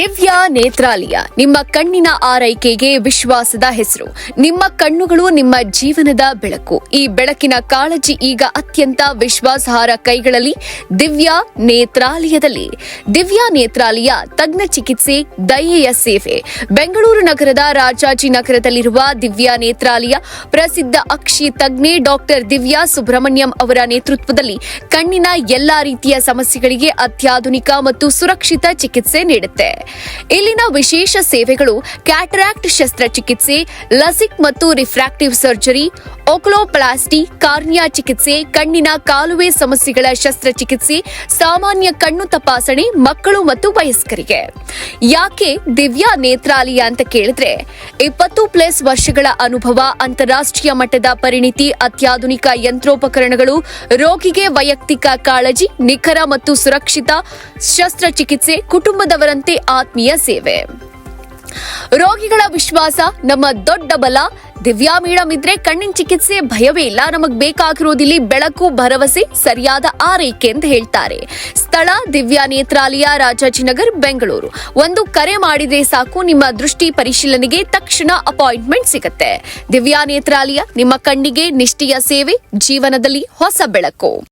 ದಿವ್ಯ ನೇತ್ರಾಲಯ, ನಿಮ್ಮ ಕಣ್ಣಿನ ಆರೈಕೆಗೆ ವಿಶ್ವಾಸದ ಹೆಸರು. ನಿಮ್ಮ ಕಣ್ಣುಗಳು ನಿಮ್ಮ ಜೀವನದ ಬೆಳಕು. ಈ ಬೆಳಕಿನ ಕಾಳಜಿ ಈಗ ಅತ್ಯಂತ ವಿಶ್ವಾಸಾರ್ಹ ಕೈಗಳಲ್ಲಿ ದಿವ್ಯಾ ನೇತ್ರಾಲಯದಲ್ಲಿ. ದಿವ್ಯಾ ನೇತ್ರಾಲಯ ತಜ್ಞ ಚಿಕಿತ್ಸೆ, ದಯೆಯ ಸೇವೆ. ಬೆಂಗಳೂರು ನಗರದ ರಾಜಾಜಿನಗರದಲ್ಲಿರುವ ದಿವ್ಯಾ ನೇತ್ರಾಲಯ ಪ್ರಸಿದ್ಧ ಅಕ್ಷಿ ತಜ್ಞೆ ಡಾಕ್ಟರ್ ದಿವ್ಯಾ ಸುಬ್ರಹ್ಮಣ್ಯಂ ಅವರ ನೇತೃತ್ವದಲ್ಲಿ ಕಣ್ಣಿನ ಎಲ್ಲಾ ರೀತಿಯ ಸಮಸ್ಯೆಗಳಿಗೆ ಅತ್ಯಾಧುನಿಕ ಮತ್ತು ಸುರಕ್ಷಿತ ಚಿಕಿತ್ಸೆ ನೀಡುತ್ತೆ. ಇಲ್ಲಿನ ವಿಶೇಷ ಸೇವೆಗಳು ಕ್ಯಾಟರಾಕ್ಟ್ ಶಸ್ತ್ರಚಿಕಿತ್ಸೆ ಲಸಿಕ್ ಮತ್ತು ರಿಫ್ರಾಕ್ಟಿವ್ ಸರ್ಜರಿ ಓಕ್ಲೋಪ್ಲಾಸ್ಟಿ ಕಾರ್ನಿಯಾ ಚಿಕಿತ್ಸೆ ಕಣ್ಣಿನ ಕಾಲುವೆ ಸಮಸ್ಯೆಗಳ ಶಸ್ತ್ರಚಿಕಿತ್ಸೆ, ಸಾಮಾನ್ಯ ಕಣ್ಣು ತಪಾಸಣೆ, ಮಕ್ಕಳು ಮತ್ತು ವಯಸ್ಕರಿಗೆ. ಯಾಕೆ ದಿವ್ಯಾ ನೇತ್ರಾಲಯ ಅಂತ ಕೇಳಿದ್ರೆ, ಇಪ್ಪತ್ತು ಪ್ಲಸ್ ವರ್ಷಗಳ ಅನುಭವ ಅಂತಾರಾಷ್ಟ್ರೀಯ ಮಟ್ಟದ ಪರಿಣಿತಿ ಅತ್ಯಾಧುನಿಕ ಯಂತ್ರೋಪಕರಣಗಳು, ರೋಗಿಗೆ ವೈಯಕ್ತಿಕ ಕಾಳಜಿ, ನಿಖರ ಮತ್ತು ಸುರಕ್ಷಿತ ಶಸ್ತ್ರಚಿಕಿತ್ಸೆ, ಕುಟುಂಬದವರಂತೆ ಆತ್ಮೀಯ ಸೇವೆ. ರೋಗಿಗಳ ವಿಶ್ವಾಸ, ನಮ್ಮ ದೊಡ್ಡ ಬಲ ದಿವ್ಯಾ ಮೇಡಮ್ ಇದ್ರೆ ಕಣ್ಣಿನ ಚಿಕಿತ್ಸೆ ಭಯವೇ ಇಲ್ಲ. ನಮಗ್ ಬೇಕಾಗಿರೋದಿಲ್ಲಿ ಬೆಳಕು, ಭರವಸೆ, ಸರಿಯಾದ ಆರೈಕೆ ಅಂತ ಹೇಳ್ತಾರೆ. ಸ್ಥಳ, ದಿವ್ಯಾ ನೇತ್ರಾಲಯ ರಾಜಾಜಿನಗರ್ ಬೆಂಗಳೂರು. ಒಂದು ಕರೆ ಮಾಡಿದ್ರೆ ಸಾಕು, ನಿಮ್ಮ ದೃಷ್ಟಿ ಪರಿಶೀಲನೆಗೆ ತಕ್ಷಣ ಅಪಾಯಿಂಟ್ಮೆಂಟ್ ಸಿಗುತ್ತೆ. ದಿವ್ಯಾ ನೇತ್ರಾಲಯ, ನಿಮ್ಮ ಕಣ್ಣಿಗೆ ನಿಷ್ಠೆಯ ಸೇವೆ, ಜೀವನದಲ್ಲಿ ಹೊಸ ಬೆಳಕು.